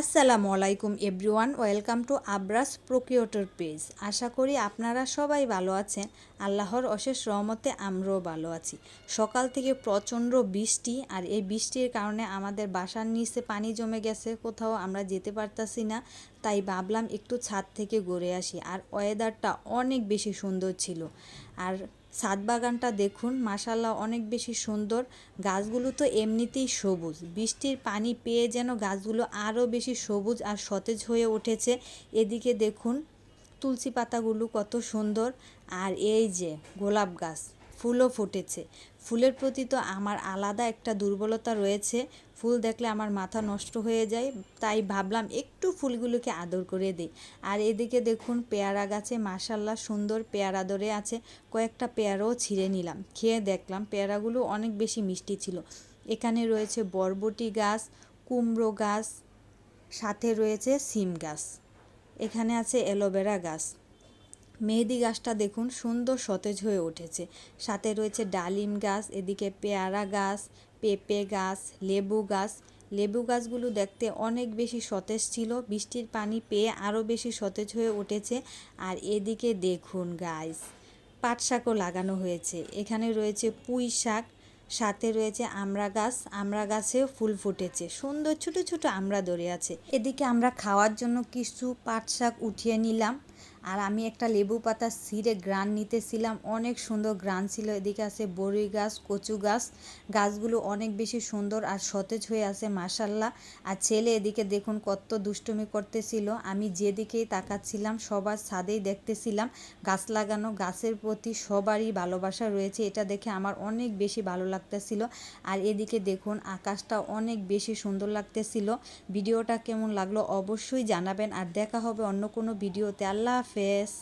আসসালামু আলাইকুম everyone, welcome to আব্রাস প্রোকিওটর পেজ। আশা করি আপনারা সবাই ভালো আছেন। আল্লাহর অশেষ রহমতে আমরাও ভালো আছি। সকাল থেকে প্রচণ্ড বৃষ্টি আর এই বৃষ্টির কারণে আমাদের বাসার নিচে পানি জমে গেছে, কোথাও আমরা যেতে পারতাছি না, তাই ভাবলাম একটু ছাদ থেকে ঘুরে আসি। আর ওয়েদারটা অনেক বেশি সুন্দর ছিল। আর ছাদ বাগানটা দেখুন মাসাল্লাহ অনেক বেশি সুন্দর। গাছগুলো তো এমনিতেই সবুজ। বৃষ্টির পানি পেয়ে যেন গাছগুলো আরও বেশি সবুজ আর সতেজ হয়ে উঠেছে। এদিকে দেখুন, তুলসী পাতাগুলো কত সুন্দর। আর এই যে গোলাপ গাছ। ফুলও ফুটেছে। ফুলের প্রতি তো আমার আলাদা একটা দুর্বলতা রয়েছে। ফুল দেখলে আমার মাথা নষ্ট হয়ে যায়, তাই ভাবলাম একটু ফুলগুলোকে আদর করে দিই। আর এদিকে দেখুন, পেয়ারা গাছে মাসাল্লাহ সুন্দর পেয়ারা ধরে আছে। কয়েকটা পেয়ারাও ছিঁড়ে নিলাম। খেয়ে দেখলাম পেয়ারাগুলো অনেক বেশি মিষ্টি ছিল। এখানে রয়েছে বরবটি গাছ, কুমড়ো গাছ, সাথে রয়েছে সিম গাছ। এখানে আছে অ্যালোভেরা গাছ। মেহেদি গাছটা দেখুন সুন্দর সতেজ হয়ে উঠেছে। সাথে রয়েছে ডালিম গাছ, এদিকে পেয়ারা গাছ, পেঁপে গাছ, লেবু গাছ। লেবু গাছগুলো দেখতে অনেক বেশি সতেজ ছিল। বৃষ্টির পানি পেয়ে আরও বেশি সতেজ হয়ে উঠেছে। আর এদিকে দেখুন গাছ পাট শাকও লাগানো হয়েছে। এখানে রয়েছে পুঁই শাক, সাথে রয়েছে আমড়া গাছ। আমড়া গাছেও ফুল ফুটেছে। সুন্দর ছোট ছোট আমড়া ধরে আছে। এদিকে আমরা খাওয়ার জন্য কিছু পাট শাক উঠিয়ে নিলাম। আর আমি একটা লেবু পাতা ছিঁড়ে গ্রান নিতেছিলাম। অনেক সুন্দর গ্রান ছিল। এদিকে আছে বড়ই গাছ, কচু গাছ। গাছগুলো অনেক বেশি সুন্দর আর সতেজ হয়ে আছে মাসাল্লাহ আর ছেলে এদিকে দেখুন কত দুষ্টুমি করতেছিল। আমি যেদিকেই তাকাচ্ছিলাম, সবার ছাদেই দেখতেছিলাম গাছ লাগানো। গাছের প্রতি সবারই ভালোবাসা রয়েছে। এটা দেখে আমার অনেক বেশি ভালো লাগতেছিল। আর এদিকে দেখুন আকাশটা অনেক বেশি সুন্দর লাগতেছিল। ভিডিওটা কেমন লাগল অবশ্যই জানাবেন। আর দেখা হবে অন্য কোনো ভিডিওতে। আল্লাহ হাফেজ